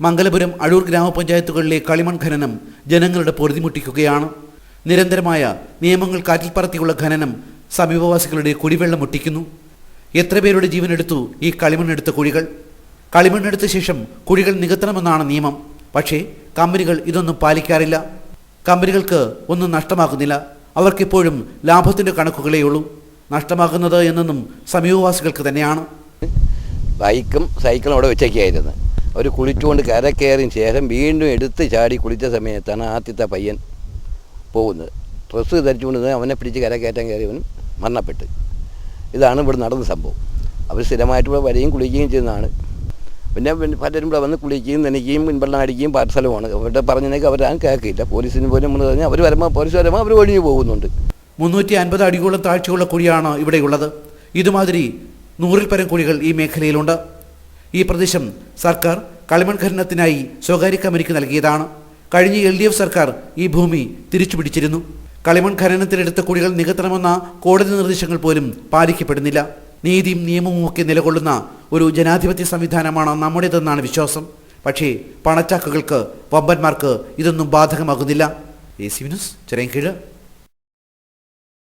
മംഗലപുരം അഴൂർ ഗ്രാമപഞ്ചായത്തുകളിലെ കളിമൺ ഖനനം ജനങ്ങളുടെ പൊറുതിമുട്ടിക്കുകയാണ്. നിരന്തരമായ നിയമങ്ങൾ കാറ്റിൽ പറത്തിയുള്ള ഖനനം സമീപവാസികളുടെ കുടിവെള്ളം മുട്ടിക്കുന്നു എത്ര പേരുടെ ജീവനെടുത്തു ഈ കളിമണ്ണെടുത്ത കുഴികൾ? കളിമണ്ണെടുത്ത ശേഷം കുഴികൾ നികത്തണമെന്നാണ് നിയമം. പക്ഷേ കമ്പനികൾ ഇതൊന്നും പാലിക്കാറില്ല. കമ്പനികൾക്ക് ഒന്നും നഷ്ടമാകുന്നില്ല. അവർക്കിപ്പോഴും ലാഭത്തിന്റെ കണക്കുകളേ ഉള്ളൂ. നഷ്ടമാകുന്നത് എന്നൊന്നും സമീപവാസികൾക്ക് തന്നെയാണ്. ബൈക്കും സൈക്കിളും അവിടെ വെച്ചേക്കായിരുന്നു അവർ കുളിച്ചുകൊണ്ട് കരക്കേറിയ ശേഷം വീണ്ടും എടുത്ത് ചാടി കുളിച്ച സമയത്താണ് ആദ്യത്തെ പയ്യൻ പോകുന്നത്. ഡ്രസ്സ് ധരിച്ചുകൊണ്ട് അവനെ പിടിച്ച് കരക്കയറ്റം കയറ്റാൻ കയറിയവനും മരണപ്പെട്ട്. ഇതാണ് ഇവിടെ നടന്ന സംഭവം. അവർ സ്ഥിരമായിട്ട് ഇവിടെ വരികയും കുളിക്കുകയും ചെയ്യുന്നതാണ്. പിന്നെ പലരും ഇവിടെ വന്ന് കുളിക്കുകയും നനയ്ക്കുകയും വെള്ളം അടിക്കുകയും പാട്ട് സ്ഥലമാണ് അവരുടെ പറഞ്ഞതിനൊക്കെ അവരാരും കേൾക്കില്ല. പോലീസിന് പോലും നമ്മൾ പറഞ്ഞാൽ അവർ വരുമ്പോൾ പോലീസ് വരുമ്പോൾ അവർ ഒഴിഞ്ഞു പോകുന്നുണ്ട്. മുന്നൂറ്റി അൻപത് അടിയോളം താഴ്ചയുള്ള കുഴിയാണ് ഇവിടെയുള്ളത്. ഇതുമാതിരി നൂറിൽ പരം കുഴികൾ ഈ മേഖലയിലുണ്ട്. ഈ പ്രദേശം സർക്കാർ കളിമൺ ഖനനത്തിനായി സ്വകാര്യ കമ്പനിക്ക് നൽകിയതാണ്. കഴിഞ്ഞ എൽ ഡി എഫ് സർക്കാർ ഈ ഭൂമി തിരിച്ചുപിടിച്ചിരുന്നു. കളിമൺ ഖനനത്തിലെടുത്ത കുഴികൾ നികത്തണമെന്ന കോടതി നിർദ്ദേശങ്ങൾ പോലും പാലിക്കപ്പെടുന്നില്ല. നീതിയും നിയമവും ഒക്കെ നിലകൊള്ളുന്ന ഒരു ജനാധിപത്യ സംവിധാനമാണ് നമ്മുടേതെന്നാണ് വിശ്വാസം. പക്ഷേ പണച്ചാക്കുകൾക്ക് വമ്പന്മാർക്ക് ഇതൊന്നും ബാധകമാകുന്നില്ല. എ സി വിനുസ് ചെറിയ